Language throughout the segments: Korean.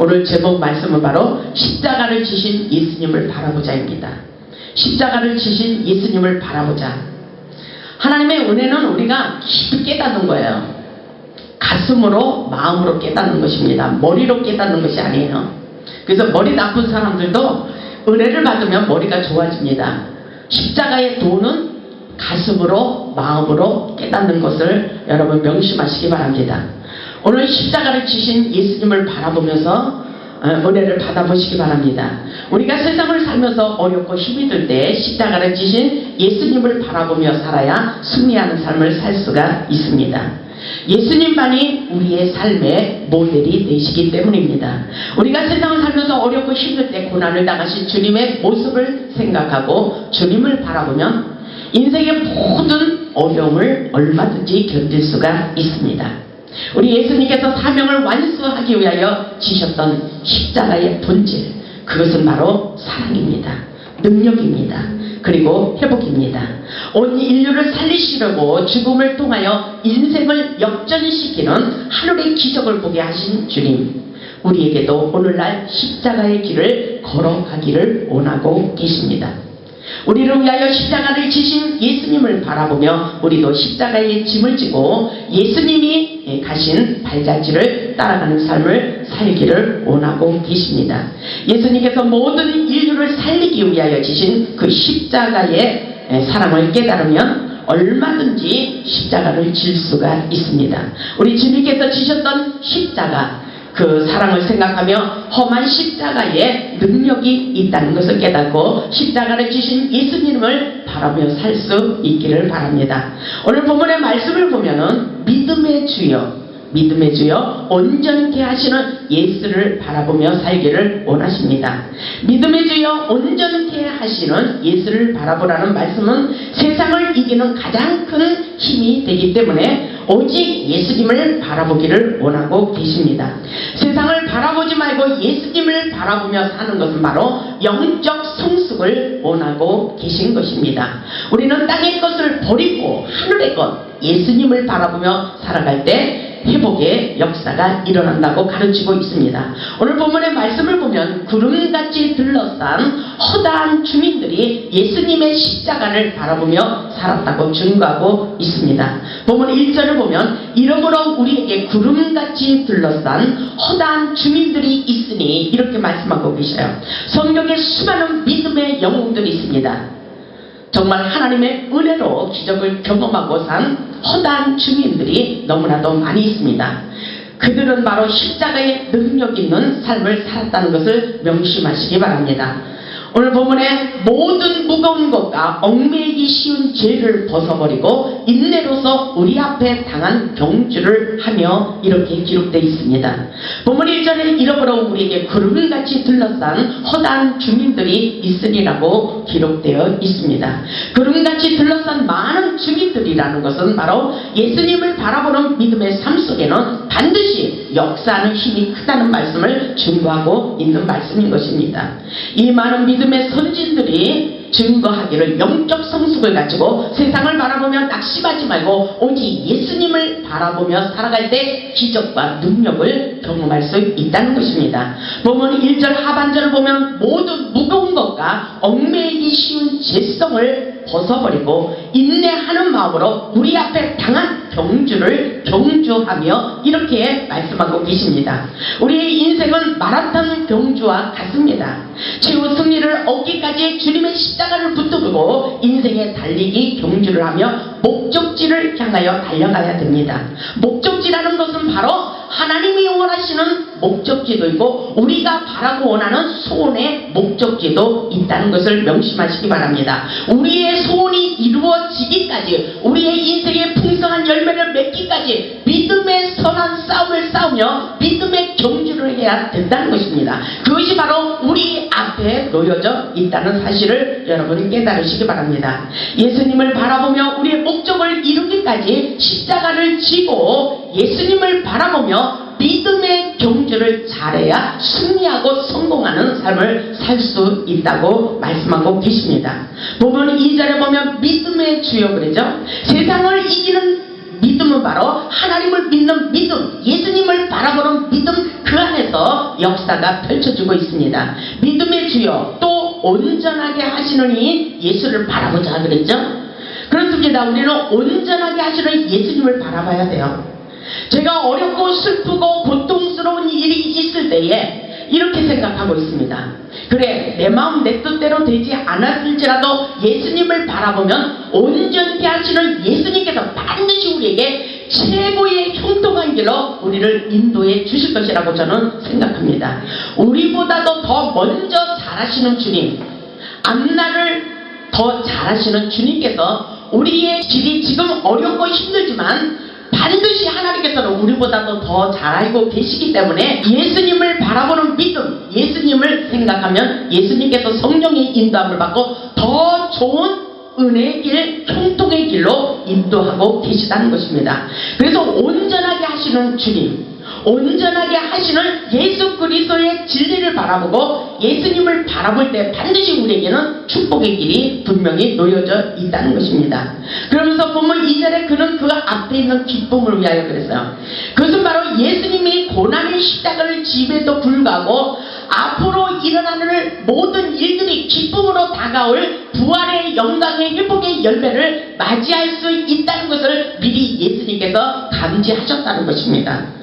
오늘 제목 말씀은 바로 십자가를 지신 예수님을 바라보자입니다. 십자가를 지신 예수님을 바라보자. 하나님의 은혜는 우리가 깊이 깨닫는 거예요. 가슴으로 마음으로 깨닫는 것입니다. 머리로 깨닫는 것이 아니에요. 그래서 머리 나쁜 사람들도 은혜를 받으면 머리가 좋아집니다. 십자가의 도는 가슴으로 마음으로 깨닫는 것을 여러분 명심하시기 바랍니다. 오늘 십자가를 지신 예수님을 바라보면서 어, 은혜를 받아보시기 바랍니다. 우리가 세상을 살면서 어렵고 힘이 들 때 십자가를 지신 예수님을 바라보며 살아야 승리하는 삶을 살 수가 있습니다. 예수님만이 우리의 삶의 모델이 되시기 때문입니다. 우리가 세상을 살면서 어렵고 힘들 때 고난을 당하신 주님의 모습을 생각하고 주님을 바라보면 인생의 모든 어려움을 얼마든지 견딜 수가 있습니다. 우리 예수님께서 사명을 완수하기 위하여 지셨던 십자가의 본질, 그것은 바로 사랑입니다. 능력입니다. 그리고 회복입니다. 온 인류를 살리시려고 죽음을 통하여 인생을 역전시키는 하늘의 기적을 보게 하신 주님. 우리에게도 오늘날 십자가의 길을 걸어가기를 원하고 계십니다. 우리를 위하여 십자가를 지신 예수님을 바라보며 우리도 십자가의 짐을 지고 예수님이 가신 발자취를 따라가는 삶을 살기를 원하고 계십니다. 예수님께서 모든 인류를 살리기 위하여 지신 그 십자가의 사랑을 깨달으면 얼마든지 십자가를 질 수가 있습니다. 우리 주님께서 지셨던 십자가 그 사랑을 생각하며 험한 십자가에 능력이 있다는 것을 깨닫고 십자가를 지신 예수님을 바라며 살 수 있기를 바랍니다. 오늘 본문의 말씀을 보면은 믿음의 주여 믿음의 주여 온전케 하시는 예수를 바라보며 살기를 원하십니다. 믿음의 주여 온전케 하시는 예수를 바라보라는 말씀은 세상을 이기는 가장 큰 힘이 되기 때문에 오직 예수님을 바라보기를 원하고 계십니다. 세상을 바라보지 말고 예수님을 바라보며 사는 것은 바로 영적 성숙을 원하고 계신 것입니다. 우리는 땅의 것을 버리고 하늘의 것, 예수님을 바라보며 살아갈 때 회복의 역사가 일어난다고 가르치고 있습니다. 오늘 본문의 말씀을 보면 구름같이 들러싼 허다한 주민들이 예수님의 십자가를 바라보며 살았다고 증거하고 있습니다. 본문 1절을 보면 이러므로 우리에게 구름같이 들러싼 허다한 주민들이 있으니 이렇게 말씀하고 계셔요. 성경에 수많은 믿음의 영웅들이 있습니다. 정말 하나님의 은혜로 기적을 경험하고 산 허다한 주민들이 너무나도 많이 있습니다. 그들은 바로 십자가의 능력 있는 삶을 살았다는 것을 명심하시기 바랍니다. 오늘 본문에 모든 무거운 것과 얽매이기 쉬운 죄를 벗어버리고 인내로서 우리 앞에 당한 경주를 하며 이렇게 기록되어 있습니다. 본문 1절에 잃어버려 우리에게 구름같이 둘러싼 허다한 주민들이 있으리라고 기록되어 있습니다. 구름같이 둘러싼 많은 주민들이라는 것은 바로 예수님을 바라보는 믿음의 삶 속에는 반드시 역사하는 힘이 크다는 말씀을 증거하고 있는 말씀인 것입니다. 이 많은 믿음의 선진들이 증거하기를 영적 성숙을 가지고 세상을 바라보며 낙심하지 말고 오직 예수님을 바라보며 살아갈 때 기적과 능력을 경험할 수 있다는 것입니다. 본문 1절 하반절을 보면 모두 무거운 것과 얽매이기 쉬운 죄성을 벗어버리고 인내하는 마음으로 우리 앞에 당한 경주를 경주하며 이렇게 말씀하고 계십니다. 우리의 인생은 마라톤 경주와 같습니다. 최후 승리를 얻기까지 주님의 십자가를 붙들고 인생의 달리기 경주를 하며 목적지를 향하여 달려가야 됩니다. 목적지라는 것은 바로 하나님이 원하시는 목적지도 있고 우리가 바라고 원하는 소원의 목적지도 있다는 것을 명심하시기 바랍니다. 우리의 소원이 이루어지기까지 우리의 인생의 풍성한 열매를 맺기까지 믿음의 선한 싸움을 싸우며 믿음의 경주를 해야 된다는 것입니다. 그것이 바로 우리 앞에 놓여져 있다는 사실을 여러분이 깨달으시기 바랍니다. 예수님을 바라보며 우리의 목적을 이루기까지 십자가를 지고 예수님을 바라보며 믿음의 경주를 잘해야 승리하고 성공하는 삶을 살 수 있다고 말씀하고 계십니다. 보면 2절에 보면 믿음의 주여 그러죠. 세상을 이기는 믿음은 바로 하나님을 믿는 믿음, 예수님을 바라보는 믿음 그 안에서 역사가 펼쳐지고 있습니다. 믿음의 주여 또 온전하게 하시는 이 예수를 바라보자 그랬죠? 그렇습니다. 우리는 온전하게 하시는 예수님을 바라봐야 돼요. 제가 어렵고 슬프고 고통스러운 일이 있을 때에 이렇게 생각하고 있습니다. 그래, 내 마음 내 뜻대로 되지 않았을지라도 예수님을 바라보면 온전히 하시는 예수님께서 반드시 우리에게 최고의 형통한 길로 우리를 인도해 주실 것이라고 저는 생각합니다. 우리보다도 더 먼저 잘하시는 주님, 앞날을 더 잘하시는 주님께서 우리의 길이 지금 어렵고 힘들지만 반드시 하나님께서는 우리보다도 더 잘 알고 계시기 때문에 예수님을 바라보는 믿음, 예수님을 생각하면 예수님께서 성령의 인도함을 받고 더 좋은 은혜의 길, 형통의 길로 인도하고 계시다는 것입니다. 그래서 온전하게 하시는 주님, 온전하게 하시는 예수 그리스도의 진리를 바라보고 예수님을 바라볼 때 반드시 우리에게는 축복의 길이 분명히 놓여져 있다는 것입니다. 그러면서 보면 이절에 그는 그 앞에 있는 기쁨을 위하여 그랬어요. 그것은 바로 예수님이 고난의 십자가를 지임에도 불구하고 앞으로 일어나는 모든 일들이 기쁨으로 다가올 부활의 영광의 회복의 열매를 맞이할 수 있다는 것을 미리 예수님께서 감지하셨다는 것입니다.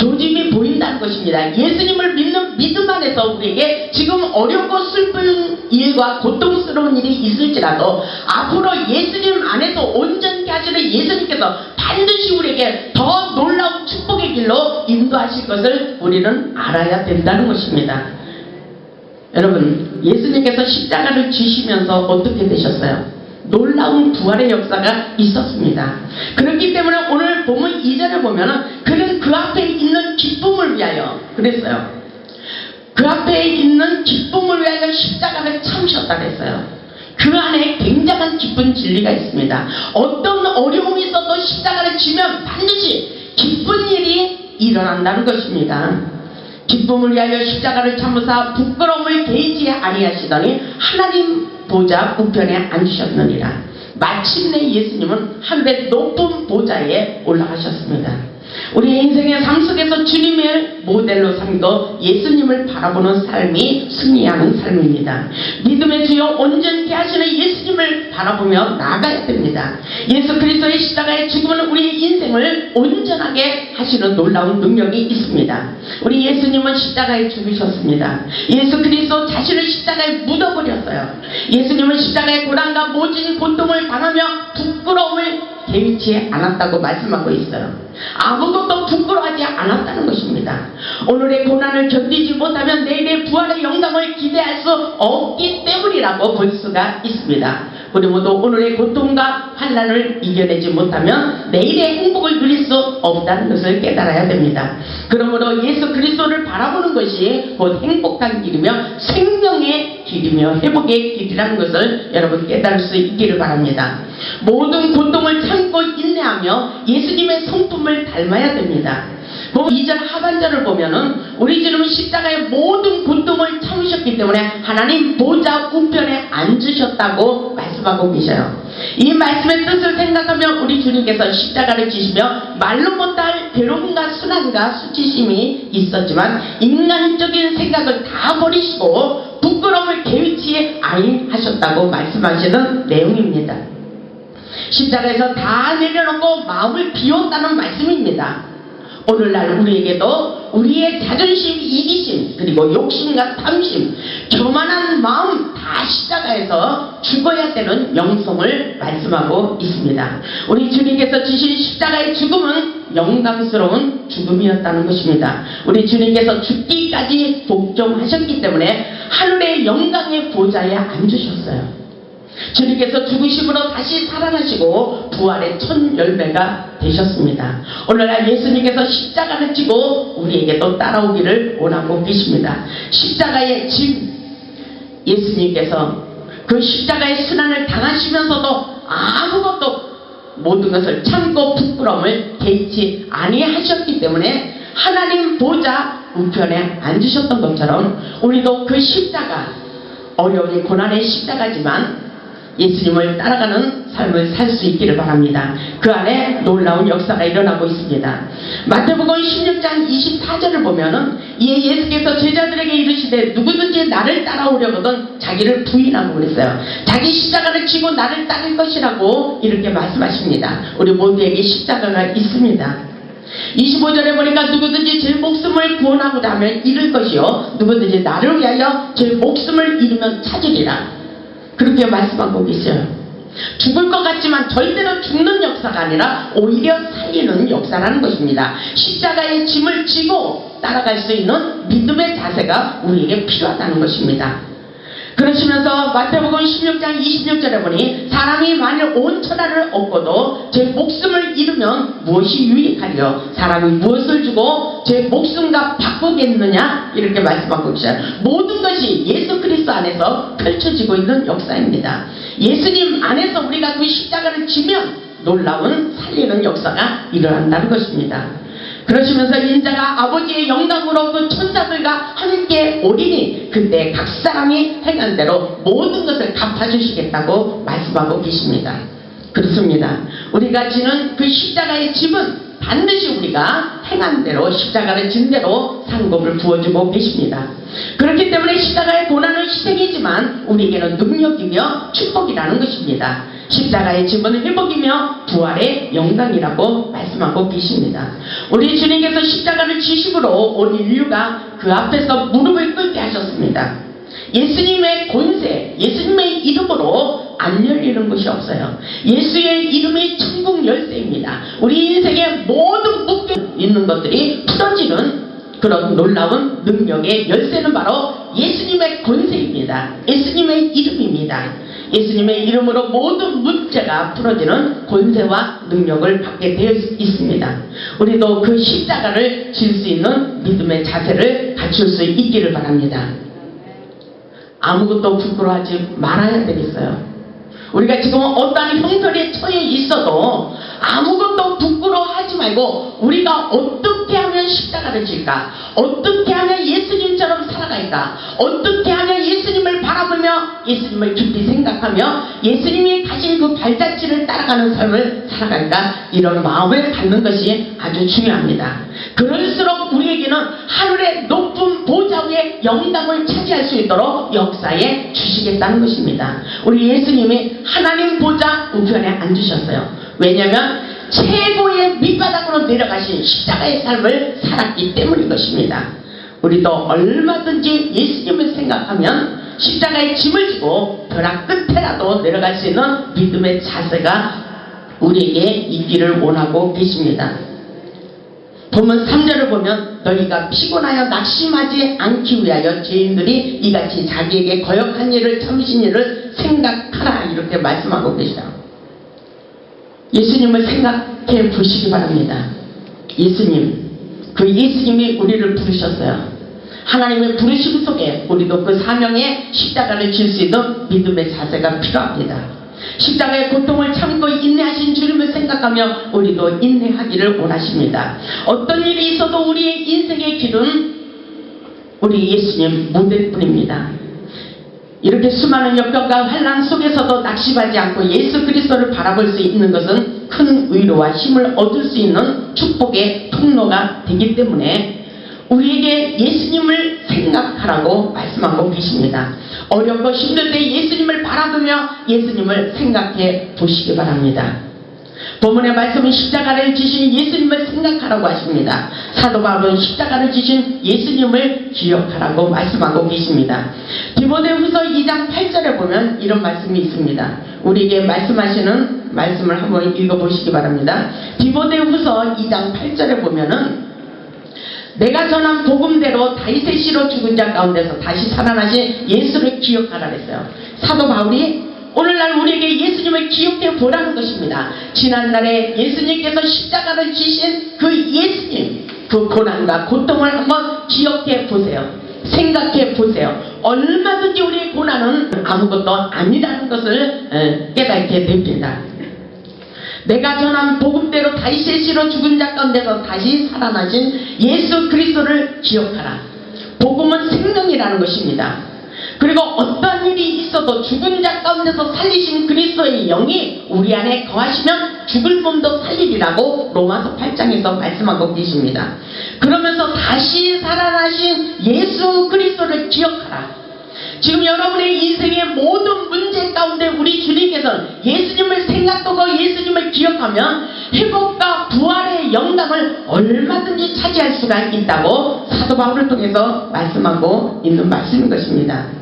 조짐이 보인다는 것입니다. 예수님을 믿는 믿음 안에서 우리에게 지금 어렵고 슬픈 일과 고통스러운 일이 있을지라도 앞으로 예수님 안에서 온전히 하시는 예수님께서 반드시 우리에게 더 놀라운 축복의 길로 인도하실 것을 우리는 알아야 된다는 것입니다. 여러분, 예수님께서 십자가를 지시면서 어떻게 되셨어요? 놀라운 부활의 역사가 있었습니다. 그렇기 때문에 오늘 보면 이절에 보면은 그는 그 앞에 있는 기쁨을 위하여 그랬어요. 그 앞에 있는 기쁨을 위하여 십자가를 참으셨다 그랬어요. 그 안에 굉장한 기쁜 진리가 있습니다. 어떤 어려움이 있어도 십자가를 지면 반드시 기쁜 일이 일어난다는 것입니다. 기쁨을 위하여 십자가를 참으사 부끄러움을 개의치 아니하시더니 하나님 보좌 우편에 앉으셨느니라. 마침내 예수님은 하늘의 높은 보좌에 올라가셨습니다. 우리 인생의 삶 속에서 주님을 모델로 삼고 예수님을 바라보는 삶이 승리하는 삶입니다. 믿음의 주여 온전히 하시는 예수님을 바라보며 나아가야 됩니다. 예수 그리스도의 십자가의 죽음은 우리의 인생을 온전하게 하시는 놀라운 능력이 있습니다. 우리 예수님은 십자가에 죽으셨습니다. 예수 그리스도 자신을 십자가에 묻어버렸어요. 예수님은 십자가의 고난과 모진 고통을 당하며 부끄러움을 개의치 않았다고 말씀하고 있어요. 아무것도 부끄러워하지 않았다는 것입니다. 오늘의 고난을 견디지 못하면 내일의 부활의 영광을 기대할 수 없기 때문이라고 볼 수가 있습니다. 우리 모두 오늘의 고통과 환란을 이겨내지 못하면 내일의 행복을 누릴 수 없다는 것을 깨달아야 됩니다. 그러므로 예수 그리스도를 바라보는 것이 곧 행복한 길이며 생명의 길이며 회복의 길이라는 것을 여러분 깨달을 수 있기를 바랍니다. 모든 고통을 참고 인내하며 예수님의 성품을 닮아야 됩니다. 뭐 2절 하반절을 보면은 우리 주님은 십자가의 모든 고통을 참으셨기 때문에 하나님 보좌 우편에 앉으셨다고 말씀하고 계셔요. 이 말씀의 뜻을 생각하면 우리 주님께서 십자가를 지시며 말로 못할 괴로움과 순환과 수치심이 있었지만 인간적인 생각을 다 버리시고 부끄러움을 개의치 아니하셨다고 말씀하시는 내용입니다. 십자가에서 다 내려놓고 마음을 비웠다는 말씀입니다. 오늘날 우리에게도 우리의 자존심, 이기심, 그리고 욕심과 탐심, 교만한 마음 다 십자가에서 죽어야 되는 영성을 말씀하고 있습니다. 우리 주님께서 지신 십자가의 죽음은 영광스러운 죽음이었다는 것입니다. 우리 주님께서 죽기까지 복종하셨기 때문에 하늘의 영광의 보좌에 앉으셨어요. 주님께서 죽으심으로 다시 살아나시고 부활의 첫 열매가 되셨습니다. 오늘날 예수님께서 십자가를 지고 우리에게도 따라오기를 원하고 계십니다. 십자가의 짐 예수님께서 그 십자가의 순환을 당하시면서도 아무것도 모든 것을 참고 부끄러움을 개의치 아니하셨기 때문에 하나님 보좌 우편에 앉으셨던 것처럼 우리도 그 십자가 어려운 고난의 십자가지만 예수님을 따라가는 삶을 살 수 있기를 바랍니다. 그 안에 놀라운 역사가 일어나고 있습니다. 마태복음 16장 24절을 보면은 이에 예수께서 제자들에게 이르시되 누구든지 나를 따라오려거든 자기를 부인하고 그랬어요. 자기 십자가를 지고 나를 따를 것이라고 이렇게 말씀하십니다. 우리 모두에게 십자가가 있습니다. 25절에 보니까 누구든지 제 목숨을 구원하고자 하면 잃을 것이요 누구든지 나를 위하여 제 목숨을 잃으면 찾으리라 그렇게 말씀하고 계셔요. 죽을 것 같지만 절대로 죽는 역사가 아니라 오히려 살리는 역사라는 것입니다. 십자가의 짐을 지고 따라갈 수 있는 믿음의 자세가 우리에게 필요하다는 것입니다 그러시면서 마태복음 16장 26절에 보니 사람이 만일 온 천하를 얻고도 제 목숨을 잃으면 무엇이 유익하리요? 사람이 무엇을 주고 제 목숨과 바꾸겠느냐? 이렇게 말씀하고 계셔요. 모든 것이 예수 그리스도 안에서 펼쳐지고 있는 역사입니다. 예수님 안에서 우리가 그 십자가를 지면 놀라운 살리는 역사가 일어난다는 것입니다 그러시면서 인자가 아버지의 영광으로 그 천사들과 함께 오리니 그때 각 사람이 행한 대로 모든 것을 갚아주시겠다고 말씀하고 계십니다. 그렇습니다. 우리가 지는 그 십자가의 집은 반드시 우리가 행한 대로 십자가를 진 대로 상급을 부어주고 계십니다. 그렇기 때문에 십자가의 고난은 희생이지만 우리에게는 능력이며 축복이라는 것입니다. 십자가의 짐은 회복이며 부활의 영광이라고 말씀하고 계십니다. 우리 주님께서 십자가를 지심으로 온 인류가 그 앞에서 무릎을 꿇게 하셨습니다. 예수님의 권세, 예수님의 이름으로 안 열리는 것이 없어요. 예수의 이름이 천국 열쇠입니다. 우리 인생의 모든 묶여 있는 것들이 풀어지는 그런 놀라운 능력의 열쇠는 바로 예수님의 권세입니다. 예수님의 이름입니다. 예수님의 이름으로 모든 문제가 풀어지는 권세와 능력을 받게 되어 있습니다. 우리도 그 십자가를 질 수 있는 믿음의 자세를 갖출 수 있기를 바랍니다. 아무것도 부끄러워하지 말아야 되겠어요. 우리가 지금 어떠한 형편에 처해 있어도 아무것도 부끄러워하지 말고 우리가 어떻게 하면 십자가를 질까? 어떻게 하면 예수님처럼 살아갈까? 어떻게 하면 예수님을 바라보며 예수님을 깊이 생각하며 예수님이 가진 그 발자취를 따라가는 삶을 살아갈까? 이런 마음을 갖는 것이 아주 중요합니다. 그럴수록 우리에게는 하늘의 높은 보좌 위에 영광을 차지할 수 있도록 역사에 주시겠다는 것입니다. 우리 예수님이 하나님 보좌 우편에 앉으셨어요. 왜냐하면 최고의 밑바닥으로 내려가신 십자가의 삶을 살았기 때문인 것입니다. 우리도 얼마든지 예수님을 생각하면 십자가의 짐을 지고 벼락 끝에라도 내려갈 수 있는 믿음의 자세가 우리에게 있기를 원하고 계십니다. 보면 3절을 보면 너희가 피곤하여 낙심하지 않기 위하여 죄인들이 이같이 자기에게 거역한 일을 참으신 일을 생각하라 이렇게 말씀하고 계시다. 예수님을 생각해 보시기 바랍니다. 예수님, 그 예수님이 우리를 부르셨어요. 하나님의 부르심 속에 우리도 그 사명의 십자가를 질 수 있는 믿음의 자세가 필요합니다. 십자가의 고통을 참고 인내하신 주님을 생각하며 우리도 인내하기를 원하십니다. 어떤 일이 있어도 우리의 인생의 길은 우리 예수님 무대뿐입니다. 이렇게 수많은 역경과 환란 속에서도 낙심하지 않고 예수 그리스도를 바라볼 수 있는 것은 큰 위로와 힘을 얻을 수 있는 축복의 통로가 되기 때문에 우리에게 예수님을 생각하라고 말씀하고 계십니다. 어렵고 힘들 때 예수님을 바라보며 예수님을 생각해 보시기 바랍니다. 본문의 말씀은 십자가를 지신 예수님을 생각하라고 하십니다. 사도 바울은 십자가를 지신 예수님을 기억하라고 말씀하고 계십니다. 디모데후서 2장 8절에 보면 이런 말씀이 있습니다. 우리에게 말씀하시는 말씀을 한번 읽어보시기 바랍니다. 디모데후서 2장 8절에 보면은 내가 전한 복음대로 씨로 죽은 자 가운데서 다시 살아나신 예수를 기억하라 그랬어요. 사도 바울이 오늘날 우리에게 예수님을 기억해 보라는 것입니다. 지난날에 예수님께서 십자가를 지신 그 예수님, 그 고난과 고통을 한번 기억해 보세요. 생각해 보세요. 얼마든지 우리의 고난은 아무것도 아니라는 것을 깨닫게 됩니다. 내가 전한 복음대로 다윗의 씨로 죽은 자 가운데서 다시 살아나신 예수 그리스도를 기억하라. 복음은 생명이라는 것입니다. 그리고 어떤 일이 있어도 죽은 자 가운데서 살리신 그리스도의 영이 우리 안에 거하시면 죽을 몸도 살리리라고 로마서 8장에서 말씀하고 계십니다. 그러면서 다시 살아나신 예수 그리스도를 기억하라. 지금 여러분의 인생의 모든 문제 가운데 우리 주님께서는 예수님을 생각하고 예수님을 기억하면 회복과 부활의 영광을 얼마든지 차지할 수가 있다고 사도 바울을 통해서 말씀하고 있는 말씀인 것입니다.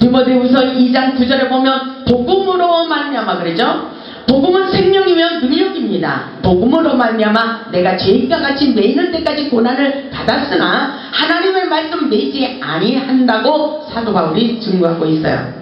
디모데후서 2장 9절에 보면 복음으로 말미암아 그러죠. 복음은 생명이며 능력입니다. 복음으로 말미암아 내가 죄인과 같이 매이는 때까지 고난을 받았으나 하나님의 말씀 매지 아니한다고 사도 바울이 증거하고 있어요.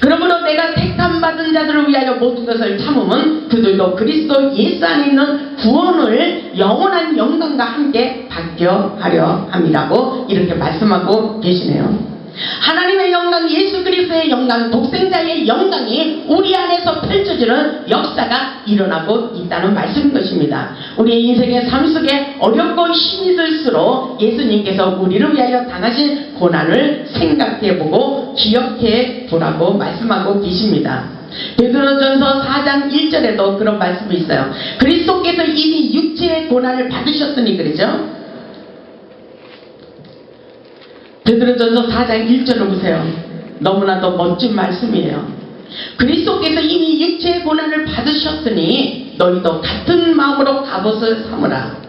그러므로 내가 택함 받은 자들을 위하여 모든 것을 참음은 그들도 그리스도 예수 안에 있는 구원을 영원한 영광과 함께 받게 하려 함이라고 이렇게 말씀하고 계시네요. 하나님의 영광, 예수 그리스도의 영광, 독생자의 영광이 우리 안에서 펼쳐지는 역사가 일어나고 있다는 말씀인 것입니다. 우리의 인생의 삶 속에 어렵고 힘이 들수록 예수님께서 우리를 위하여 당하신 고난을 생각해보고 기억해 보라고 말씀하고 계십니다. 베드로전서 4장 1절에도 그런 말씀이 있어요. 그리스도께서 이미 육체의 고난을 받으셨으니 그러죠. 베드로전서 4장 1절을 보세요. 너무나도 멋진 말씀이에요. 그리스도께서 이미 육체의 고난을 받으셨으니 너희도 같은 마음으로 갑옷을 삼으라.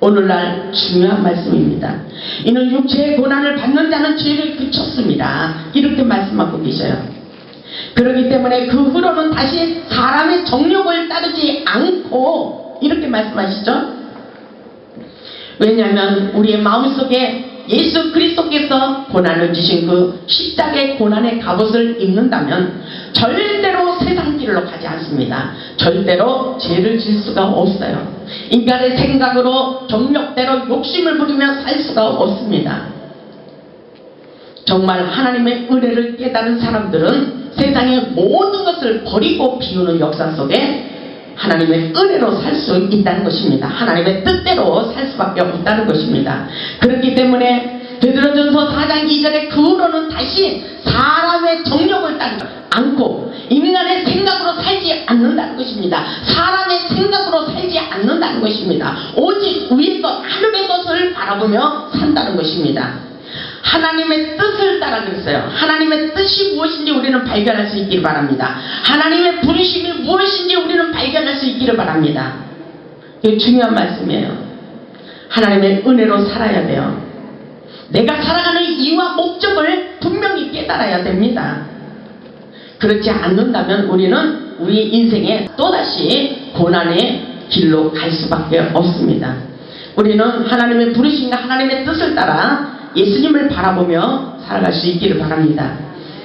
오늘날 중요한 말씀입니다. 이는 육체의 고난을 받는 자는 죄를 그쳤습니다. 이렇게 말씀하고 계셔요. 그렇기 때문에 그 후로는 다시 사람의 정욕을 따르지 않고 이렇게 말씀하시죠. 왜냐하면 우리의 마음속에 예수 그리스도께서 고난을 주신 그 십자가의 고난의 갑옷을 입는다면 절대로 세상 길로 가지 않습니다. 절대로 죄를 질 수가 없어요. 인간의 생각으로 정력대로 욕심을 부리며 살 수가 없습니다. 정말 하나님의 은혜를 깨달은 사람들은 세상의 모든 것을 버리고 비우는 역사 속에 하나님의 은혜로 살 수 있다는 것입니다. 하나님의 뜻대로 살 수밖에 없다는 것입니다. 그렇기 때문에 베드로전서 4장 2절에 그 후로는 다시 사람의 정력을 따르지 않고 인간의 생각으로 살지 않는다는 것입니다. 사람의 생각으로 살지 않는다는 것입니다. 오직 것, 하늘의 것을 바라보며 산다는 것입니다. 하나님의 뜻을 따라 그랬어요. 하나님의 뜻이 무엇인지 우리는 발견할 수 있기를 바랍니다. 하나님의 부르심이 무엇인지 우리는 발견할 수 있기를 바랍니다. 이게 중요한 말씀이에요. 하나님의 은혜로 살아야 돼요. 내가 살아가는 이유와 목적을 분명히 깨달아야 됩니다. 그렇지 않는다면 우리는 우리 인생에 또다시 고난의 길로 갈 수밖에 없습니다. 우리는 하나님의 부르심과 하나님의 뜻을 따라 예수님을 바라보며 살아갈 수 있기를 바랍니다.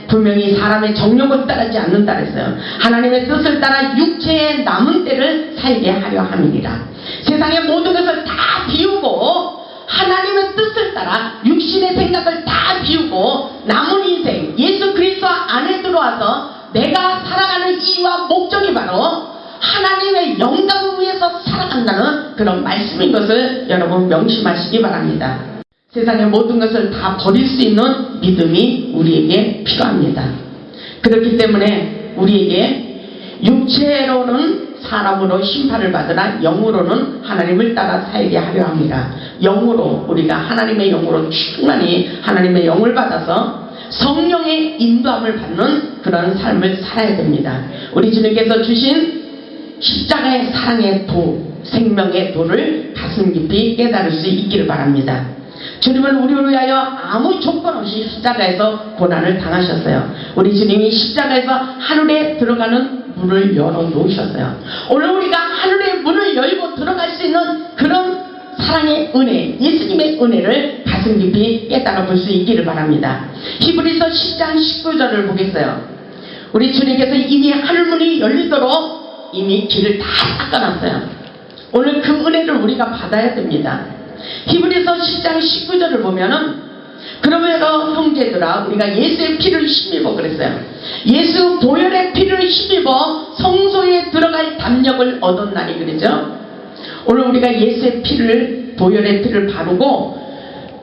분명히 사람의 정욕을 따르지 않는다 그랬어요. 하나님의 뜻을 따라 육체의 남은 때를 살게 하려 함이니라. 세상의 모든 것을 다 비우고 하나님의 뜻을 따라 육신의 생각을 다 비우고 남은 인생 예수 그리스도 안에 들어와서 내가 살아가는 이유와 목적이 바로 하나님의 영광을 위해서 살아간다는 그런 말씀인 것을 여러분 명심하시기 바랍니다. 세상의 모든 것을 다 버릴 수 있는 믿음이 우리에게 필요합니다. 그렇기 때문에 우리에게 육체로는 사람으로 심판을 받으나 영으로는 하나님을 따라 살게 하려 합니다. 영으로 우리가 하나님의 영으로 충만히 하나님의 영을 받아서 성령의 인도함을 받는 그런 삶을 살아야 됩니다. 우리 주님께서 주신 십자가의 사랑의 도, 생명의 도를 가슴 깊이 깨달을 수 있기를 바랍니다. 주님은 우리를 위하여 아무 조건 없이 십자가에서 고난을 당하셨어요. 우리 주님이 십자가에서 하늘에 들어가는 문을 열어 놓으셨어요. 오늘 우리가 하늘의 문을 열고 들어갈 수 있는 그런 사랑의 은혜, 예수님의 은혜를 가슴 깊이 깨달아 볼 수 있기를 바랍니다. 히브리서 10장 19절을 보겠어요. 우리 주님께서 이미 하늘문이 열리도록 이미 길을 다 닦아놨어요. 오늘 그 은혜를 우리가 받아야 됩니다. 히브리서 10장 19절을 보면은 그러므로 형제들아 우리가 예수의 피를 힘입어 그랬어요. 예수 보혈의 피를 힘입어 성소에 들어갈 담력을 얻었나니 그러죠. 오늘 우리가 예수의 피를 보혈의 피를 바르고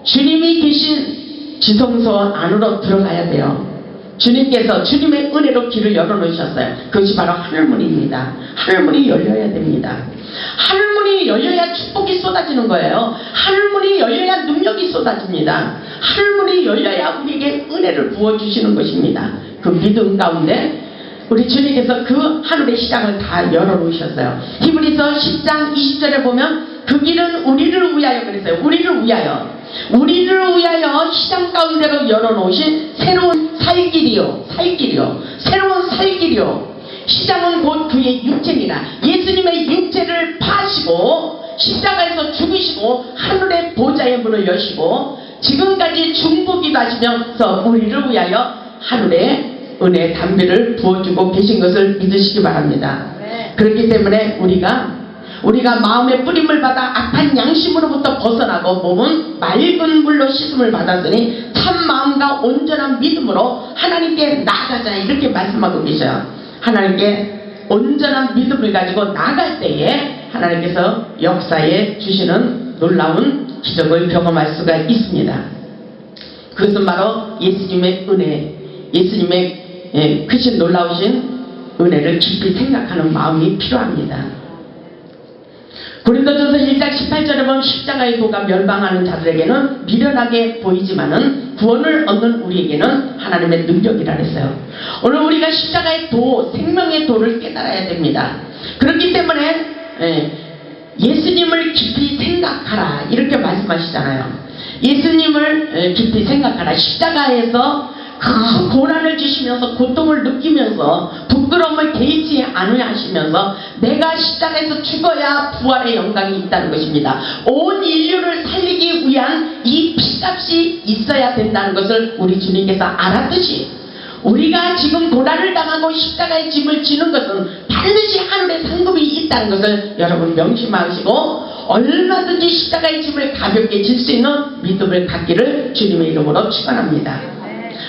주님이 계신 지성소 안으로 들어가야 돼요. 주님께서 주님의 은혜로 길을 열어놓으셨어요. 그것이 바로 하늘문입니다. 하늘문이 열려야 됩니다. 하늘문이 열려야 축복이 쏟아지는 거예요. 하늘문이 열려야 능력이 쏟아집니다. 하늘문이 열려야 우리에게 은혜를 부어주시는 것입니다. 그 믿음 가운데 우리 주님께서 그 하늘의 시장을 다 열어놓으셨어요. 히브리서 10장 20절에 보면 그 길은 우리를 위하여 그랬어요. 우리를 위하여. 우리를 위하여 시장 가운데로 열어놓으신 새로운 살길이요. 살길이요. 새로운 살길이요. 시장은 곧 그의 육체니라. 예수님의 육체를 파시고 십자가에서 죽으시고 하늘의 보좌의 문을 여시고 지금까지 중보기도 하시면서 우리를 위하여 하늘의 은혜 담비를 부어주고 계신 것을 믿으시기 바랍니다. 그렇기 때문에 우리가 우리가 마음의 뿌림을 받아 악한 양심으로부터 벗어나고 몸은 맑은 물로 씻음을 받았으니 참 마음과 온전한 믿음으로 하나님께 나가자 이렇게 말씀하고 계셔요. 하나님께 온전한 믿음을 가지고 나갈 때에 하나님께서 역사에 주시는 놀라운 기적을 경험할 수가 있습니다. 그것은 바로 예수님의 은혜, 예수님의 예, 크신 놀라우신 은혜를 깊이 생각하는 마음이 필요합니다. 고린도전서 1장 18절에 보면 십자가의 도가 멸망하는 자들에게는 미련하게 보이지만은 구원을 얻는 우리에게는 하나님의 능력이라 했어요. 오늘 우리가 십자가의 도, 생명의 도를 깨달아야 됩니다. 그렇기 때문에 예, 예수님을 깊이 생각하라 이렇게 말씀하시잖아요. 예수님을 예, 깊이 생각하라. 십자가에서 그 고난을 주시면서 고통을 느끼면서 부끄러움을 개의치 않으시면서 내가 십자가에서 죽어야 부활의 영광이 있다는 것입니다. 온 인류를 살리기 위한 이 피값이 있어야 된다는 것을 우리 주님께서 알았듯이 우리가 지금 고난을 당하고 십자가의 짐을 지는 것은 반드시 하늘의 상급이 있다는 것을 여러분 명심하시고 얼마든지 십자가의 짐을 가볍게 질 수 있는 믿음을 갖기를 주님의 이름으로 축원합니다.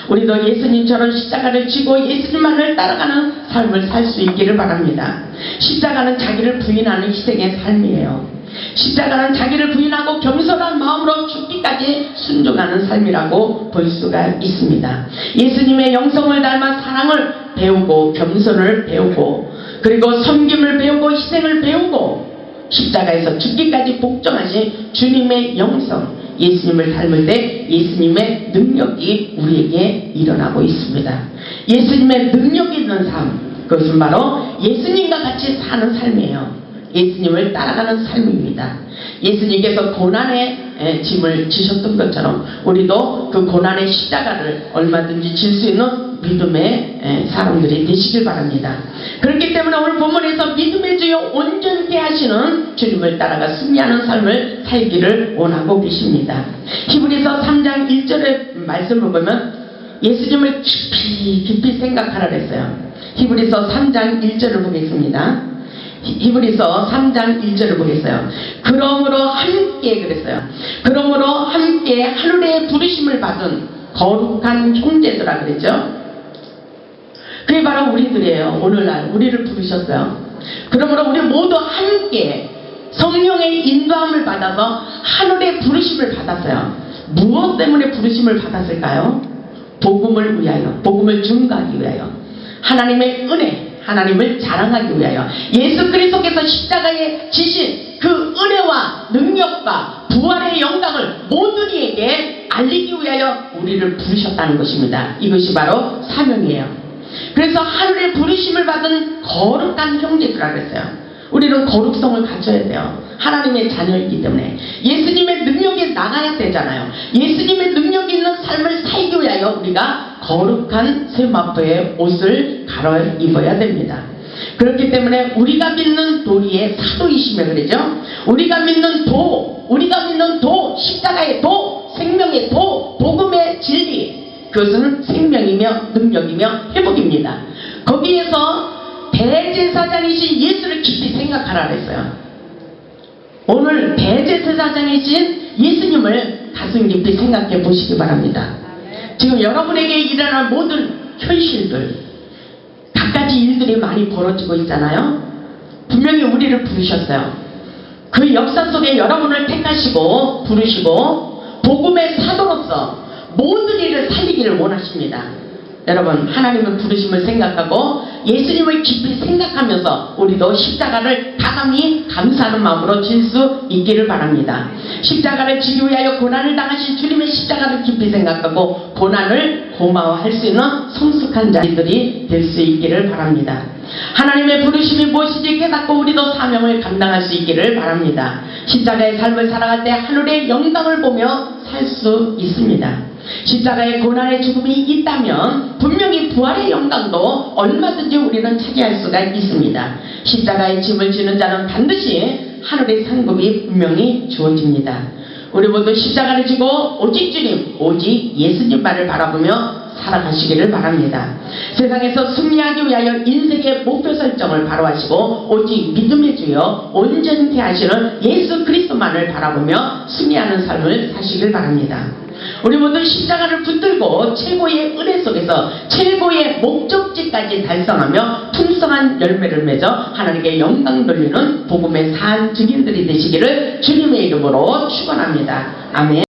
우리도 예수님처럼 십자가를 지고 예수님만을 따라가는 삶을 살 수 있기를 바랍니다. 십자가는 자기를 부인하는 희생의 삶이에요. 십자가는 자기를 부인하고 겸손한 마음으로 죽기까지 순종하는 삶이라고 볼 수가 있습니다. 예수님의 영성을 닮아 사랑을 배우고 겸손을 배우고 그리고 섬김을 배우고 희생을 배우고 십자가에서 죽기까지 복종하신 주님의 영성 예수님을 닮을 때 예수님의 능력이 우리에게 일어나고 있습니다. 예수님의 능력 있는 삶, 그것은 바로 예수님과 같이 사는 삶이에요. 예수님을 따라가는 삶입니다. 예수님께서 고난의 짐을 지셨던 것처럼 우리도 그 고난의 십자가를 얼마든지 질 수 있는 믿음의 사람들이 되시길 바랍니다. 그렇기 때문에 오늘 본문에서 믿음의 주요 온전케 하시는 주님을 따라가 승리하는 삶을 살기를 원하고 계십니다. 히브리서 3장 1절의 말씀을 보면 예수님을 깊이 깊이 생각하라 그랬어요. 히브리서 3장 1절을 보겠습니다. 히브리서 3장 1절을 보겠어요. 그러므로 함께 그랬어요. 그러므로 함께 하늘의 부르심을 받은 거룩한 형제들아 그랬죠. 그게 바로 우리들이에요. 오늘날 우리를 부르셨어요. 그러므로 우리 모두 함께 성령의 인도함을 받아서 하늘의 부르심을 받았어요. 무엇 때문에 부르심을 받았을까요? 복음을 위하여, 복음을 증가하기 위하여, 하나님의 은혜, 하나님을 자랑하기 위하여 예수 그리스도께서 십자가에 지신 그 은혜와 능력과 부활의 영광을 모두에게 알리기 위하여 우리를 부르셨다는 것입니다. 이것이 바로 사명이에요. 그래서 하늘의 부르심을 받은 거룩한 형제들라 그랬어요. 우리는 거룩성을 갖춰야 돼요. 하나님의 자녀이기 때문에 예수님의 능력이 나가야 되잖아요. 예수님의 능력 있는 삶을 살기 위하여 우리가 거룩한 세마포의 옷을 갈아 입어야 됩니다. 그렇기 때문에 우리가 믿는 도리의 사도이시며 그러죠. 우리가 믿는 도, 우리가 믿는 도, 십자가의 도, 생명의 도, 복음의 진리, 그것은 생명이며 능력이며 회복입니다. 거기에서 대제사장이신 예수를 깊이 생각하라 그랬어요. 오늘 대제사장이신 예수님을 가슴 깊이 생각해 보시기 바랍니다. 지금 여러분에게 일어난 모든 현실들, 갖가지 일들이 많이 벌어지고 있잖아요. 분명히 우리를 부르셨어요. 그 역사 속에 여러분을 택하시고 부르시고 복음의 사도로서 모든 되기를 원하십니다. 여러분 하나님의 부르심을 생각하고 예수님을 깊이 생각하면서 우리도 십자가를 다감히 감사하는 마음으로 질 수 있기를 바랍니다. 십자가를 지기 위하여 고난을 당하신 주님의 십자가를 깊이 생각하고 고난을 고마워할 수 있는 성숙한 자들이 될 수 있기를 바랍니다. 하나님의 부르심이 무엇인지 깨닫고 우리도 사명을 감당할 수 있기를 바랍니다. 십자가의 삶을 살아갈 때 하늘의 영광을 보며 살 수 있습니다. 십자가의 고난의 죽음이 있다면 분명히 부활의 영광도 얼마든지 우리는 차지할 수가 있습니다. 십자가의 짐을 지는 자는 반드시 하늘의 상급이 분명히 주어집니다. 우리 모두 십자가를 지고 오직 주님, 오직 예수님만을 바라보며 살아가시기를 바랍니다. 세상에서 승리하기 위하여 인생의 목표 설정을 바로 하시고 오직 믿음의 주여 온전히 하시는 예수 그리스도만을 바라보며 승리하는 삶을 사시길 바랍니다. 우리 모두 십자가를 붙들고 최고의 은혜 속에서 최고의 목적지까지 달성하며 풍성한 열매를 맺어 하나님께 영광 돌리는 복음의 산 증인들이 되시기를 주님의 이름으로 축원합니다. 아멘.